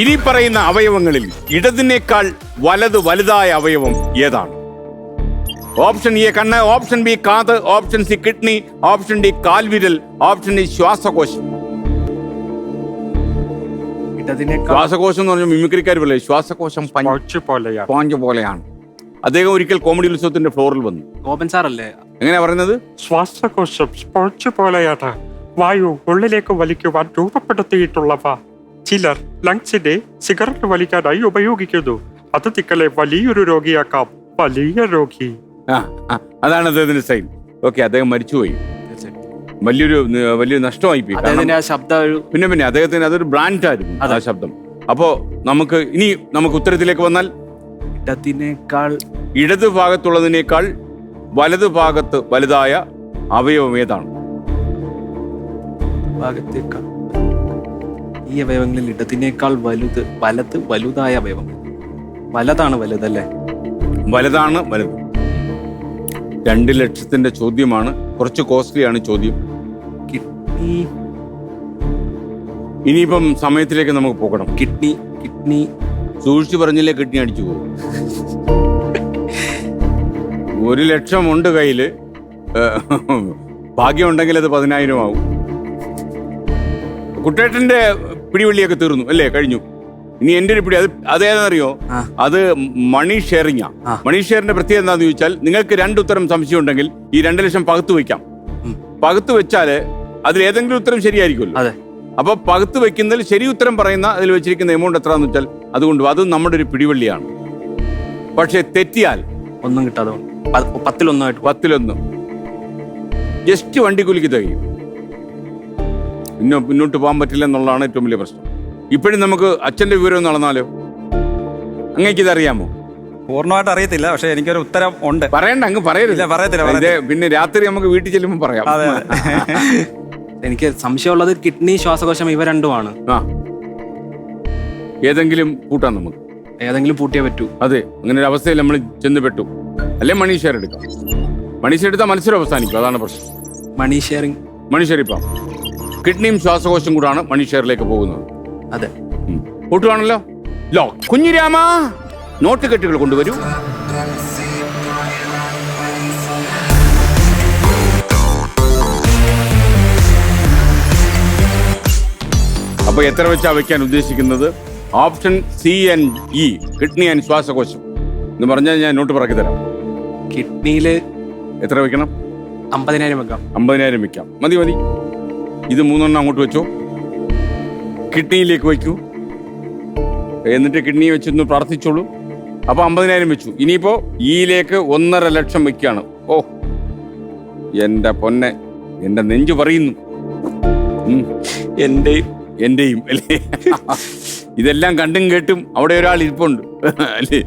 ഇനി പറയുന്ന അവയവങ്ങളിൽ ഇടതിനേക്കാൾ വലത് വലുതായ അവയവം ഏതാണ്? ഓപ്ഷൻ എ കണ്ണ് ഓപ്ഷൻ ബി കാത് option C kidney option D കാൽവിരൽ option D ശ്വാസകോശം. ശ്വാസകോശം എന്ന് പറഞ്ഞാൽ മിമിക്രിക്കാർ പോലെ ശ്വാസകോശം പോഞ്ച് പോലെയാണ്. അദ്ദേഹം ഒരിക്കൽ കോമഡി ഉത്സവത്തിന്റെ ഫ്ലോറിൽ വന്നു. ഗോപൻ സാറല്ലേ? എങ്ങനെയാ പറയുന്നത്? ശ്വാസകോശം പോലെയാണ്. വായു ഉള്ളിലേക്ക് വലിക്കുവാൻ രൂപപ്പെടുത്തിയിട്ടുള്ളവ. ചിലർ ലങ്സിനെ സിഗരറ്റ് വലിക്കാനായി ഉപയോഗിക്കുന്നു. അത് തിക്കളെ വലിയൊരു രോഗിയാക്കാം. വലിയ രോഗി. ആ ആ, അതാണ് അദ്ദേഹത്തിന്റെ സൈൻ ഓക്കെ അദ്ദേഹം മരിച്ചുപോയി. വലിയൊരു ന- വലിയൊരു നഷ്ടമായി പോയി കാരണം അദ്ദേഹത്തിന്റെ ആ ശബ്ദം ഒരു പിന്നെ പിന്നെ അദ്ദേഹത്തിന് അതൊരു ബ്രാൻഡ് ആയിരുന്നു ആ ശബ്ദം. അപ്പോ നമുക്ക് ഇനി നമുക്ക് ഉത്തരത്തിലേക്ക് വന്നാൽ ഇടത്തിനേക്കാൾ ഇടത് ഭാഗത്തുള്ളതിനേക്കാൾ വലത് ഭാഗത്ത് വലുതായ അവയവം ഏതാണ്? ഭാഗത്തേക്കാൾ ഈ അവയവങ്ങളിൽ ഇടത്തിനേക്കാൾ വലുത് വലത് വലുതായ അവയവം. വലതാണ് വലുതല്ലേ? വലുതാണ് വലുത്. രണ്ട് ലക്ഷത്തിന്റെ ചോദ്യമാണ്. കുറച്ച് കോസ്റ്റ്ലിയാണ് ചോദ്യം. കിഡ്നി. ഇനിയിപ്പം സമയത്തിലേക്ക് നമുക്ക് പോകണം. Kidney kidney. സൂക്ഷിച്ചു പറഞ്ഞില്ലേ കിഡ്നി അടിച്ചു പോകും? ഒരു ലക്ഷം ഉണ്ട് കയ്യിൽ. ഭാഗ്യം ഭാഗ്യമുണ്ടെങ്കിൽ അത് പതിനായിരം ആവും കുട്ടേട്ടന്റെ പിടിവള്ളിയൊക്കെ തീർന്നു. അല്ലേ? കഴിഞ്ഞു. ഇനി എന്റെ ഒരു പിടി അത് അതേതെന്നറിയോ അത് മണി ഷെയറിംഗ്. മണി ഷെയറിന്റെ പ്രത്യേകത എന്താണെന്ന് ചോദിച്ചാൽ നിങ്ങൾക്ക് രണ്ട് ഉത്തരം സംശയം ഉണ്ടെങ്കിൽ ഈ രണ്ട് ലക്ഷം പകുത്ത് വെക്കാം. പകുത്ത് വെച്ചാൽ അതിൽ ഏതെങ്കിലും ഉത്തരം ശരിയായിരിക്കുമല്ലോ. അപ്പൊ പകുത്ത് വെക്കുന്നതിൽ ശരി ഉത്തരം പറയുന്ന അതിൽ വെച്ചിരിക്കുന്ന എമൗണ്ട് എത്രയാന്ന് വെച്ചാൽ അതുകൊണ്ട് അത് നമ്മുടെ ഒരു പിടിവള്ളിയാണ്. പക്ഷെ തെറ്റിയാൽ ഒന്നും കിട്ടാതെ പത്തിലൊന്നായിട്ട് പത്തിലൊന്ന് ജസ്റ്റ് വണ്ടിക്കൂലിക്ക് തികയും. പിന്നെ മുന്നോട്ട് പോകാൻ പറ്റില്ല എന്നുള്ളതാണ് ഏറ്റവും വലിയ പ്രശ്നം. ഇപ്പോഴും നമുക്ക് അച്ഛന്റെ വിവരം നടന്നാലോ? അങ്ങേക്ക് ഇതറിയാമോ? പൂർണമായിട്ട് അറിയത്തില്ല പക്ഷെ എനിക്കൊരു ഉത്തരം ഉണ്ട്. പറയണ്ട അങ്ങ് പറയരുത്. ഇല്ല, പറയത്തില്ല, പിന്നെ രാത്രി നമുക്ക് വീട്ടിൽ ചെല്ലുമ്പോൾ പറയാം. അതെ എനിക്ക് സംശയമുള്ളത് കിഡ്നി ശ്വാസകോശം ഇവ രണ്ടുമാണ്. ആ. ഏതെങ്കിലും കൂട്ടാം നമുക്ക്. ഏതെങ്കിലും പൂട്ടിയേ പറ്റൂ. അതെ അങ്ങനെ ഒരു അവസ്ഥയിൽ നമ്മൾ ചെന്ന് പെട്ടു. അല്ലെ മണി ഷെയർ എടുക്കാം. മണി ഷെയർ എടുത്താൽ മത്സരം അവസാനിക്കും. അതാണ് പ്രശ്നം. മണി ഷെയറിംഗ് മണി ഷെയർ ഇപ്പം. കിഡ്നിയും ശ്വാസകോശം കൂടാണ് മണി ഷെയറിലേക്ക് പോകുന്നത്. അതെ. കൂട്ടുവാണല്ലോ ലോ കുഞ്ഞിരാമ നോട്ട് കെട്ടുകൾ കൊണ്ടുവരൂ. അപ്പൊ എത്ര വെച്ചാ വെക്കാൻ ഉദ്ദേശിക്കുന്നത്? Option C and E kidney and ശ്വാസകോശം. എന്ന് പറഞ്ഞാൽ ഞാൻ നോട്ട് പറക്കി തരാം. കിഡ്നിയിൽ എത്ര വെക്കണം? അമ്പതിനായിരം വെക്കാം. അമ്പതിനായിരം വെക്കാം. മതി മതി. ഇത് മൂന്നെണ്ണം അങ്ങോട്ട് വെച്ചോ. കിഡ്നിയിലേക്ക് വയ്ക്കൂ. എന്നിട്ട് കിഡ്നി വെച്ചൊന്ന് പ്രാർത്ഥിച്ചോളൂ. അപ്പൊ അമ്പതിനായിരം വെച്ചു. ഇനിയിപ്പോ ഈയിലേക്ക് ഒന്നര ലക്ഷം വെക്കുകയാണ് ഓ എന്റെ പൊന്നെ എന്റെ നെഞ്ചു പറയുന്നു. എന്റെയും. എന്റെ എന്റെയും അല്ലേ? ഇതെല്ലാം കണ്ടും കേട്ടും അവിടെ ഒരാൾ ഇരിപ്പുണ്ട് അല്ലേ?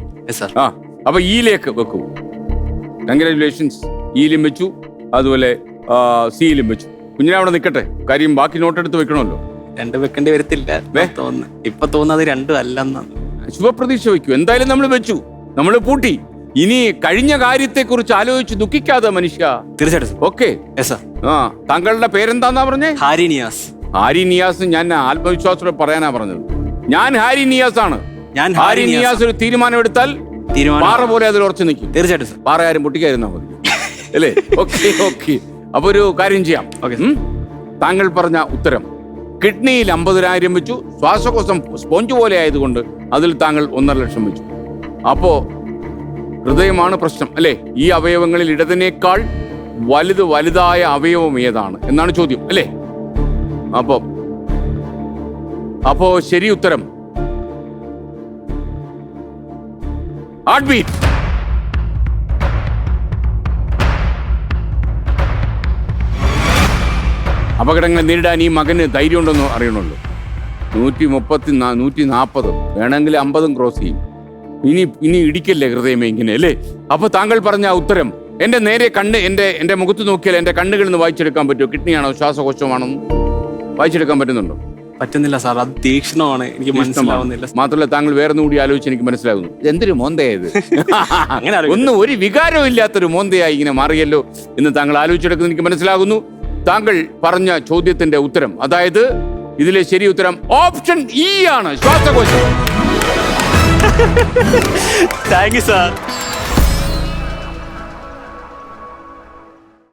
ആ അപ്പൊ ഈയിലേക്ക് വെക്കൂ. കൺഗ്രാറ്റുലേഷൻസ് ഈയിലും വെച്ചു അതുപോലെ സിയിലും വെച്ചു. കുഞ്ഞിനെ അവിടെ നിൽക്കട്ടെ കാര്യം ബാക്കി നോട്ടെടുത്ത് വെക്കണമല്ലോ. രണ്ട് വെക്കേണ്ടി വരത്തില്ല. തോന്നുന്നു. ഇപ്പൊ തോന്നുന്നത് രണ്ടും അല്ലെന്നാണ് ശുഭപ്രതീക്ഷ വെക്കൂ എന്തായാലും നമ്മൾ വെച്ചു. നമ്മൾ പൂട്ടി. ഇനി കഴിഞ്ഞ കാര്യത്തെക്കുറിച്ച് ആലോചിച്ച് ദുഃഖിക്കാതെ മനുഷ്യ. തീർച്ചയായിട്ടും ഓക്കെ. ആ താങ്കളുടെ പേരെന്താന്നാ പറഞ്ഞേ? ഹാരി നിയാസ്. ഹാരി നിയാസ് ഞാൻ ആത്മവിശ്വാസത്തോടെ പറയാനാ പറഞ്ഞത്. ഞാൻ ഹാരി നിയാസ് ആണ് ഞാൻ ഹാരി നിയാസ് ഒരു തീരുമാനം എടുത്താൽ തീരുമാനം പാറ പോലെ അതിൽ ഉറച്ചു നിൽക്കും. തീർച്ചയായിട്ടും പാറ ആരും പൊട്ടിക്കായിരുന്നാ മതി. അല്ലേ? Okay okay. അപ്പൊ ഒരു കാര്യം ചെയ്യാം. ഓക്കെ താങ്കൾ പറഞ്ഞ ഉത്തരം. കിഡ്നിയിൽ അമ്പതിനായിരം വെച്ചു ശ്വാസകോശം സ്പോഞ്ച് പോലെ ആയതുകൊണ്ട് അതിൽ താങ്കൾ ഒന്നര ലക്ഷം വെച്ചു. അപ്പോ ഹൃദയമാണ് പ്രശ്നം അല്ലേ? ഈ അവയവങ്ങളിൽ ഇടതിനേക്കാൾ വലുത് വലുതായ അവയവം ഏതാണ് എന്നാണ് ചോദ്യം അല്ലേ? അപ്പോ അപ്പോ ശരി ഉത്തരം. ഹാർട്ട് ബീറ്റ് അപകടങ്ങളെ നേരിടാൻ ഈ മകന് ധൈര്യമുണ്ടെന്ന് അറിയണമല്ലോ നൂറ്റി മുപ്പത്തി നൂറ്റി നാൽപ്പത് വേണമെങ്കിൽ അമ്പതും ക്രോസ് ചെയ്യും. ഇനി ഇനി ഇടിക്കല്ലേ ഹൃദയമേ ഇങ്ങനെ അല്ലേ? അപ്പൊ താങ്കൾ പറഞ്ഞ ആ ഉത്തരം എന്റെ നേരെ കണ്ണ് എന്റെ എന്റെ മുഖത്ത് നോക്കിയാൽ എന്റെ കണ്ണുകളിൽ നിന്ന് വായിച്ചെടുക്കാൻ പറ്റുമോ? കിഡ്നിയാണോ ശ്വാസകോശമാണോ? വായിച്ചെടുക്കാൻ പറ്റുന്നുണ്ടോ? പറ്റുന്നില്ല സാർ അത് തീക്ഷണമാണ്. എനിക്ക് മനസ്സിലാവുന്നില്ല. മാത്രമല്ല താങ്കൾ വേറെ കൂടി ആലോചിച്ച് എനിക്ക് മനസ്സിലാകുന്നു. എന്തൊരു മോന്തയത് അങ്ങനെ. ഒന്നും ഒരു വികാരവും ഇല്ലാത്തൊരു മോന്തയായി ഇങ്ങനെ മാറിയല്ലോ എന്ന് താങ്കൾ ആലോചിച്ചെടുക്കുന്നത് എനിക്ക് മനസ്സിലാകുന്നു. താങ്കൾ പറഞ്ഞ ചോദ്യത്തിന്റെ ഉത്തരം അതായത് ഇതിലെ ശരി ഉത്തരം ഓപ്ഷൻ ഇ ആണ്. ശ്വാസകോശം. Thank you sir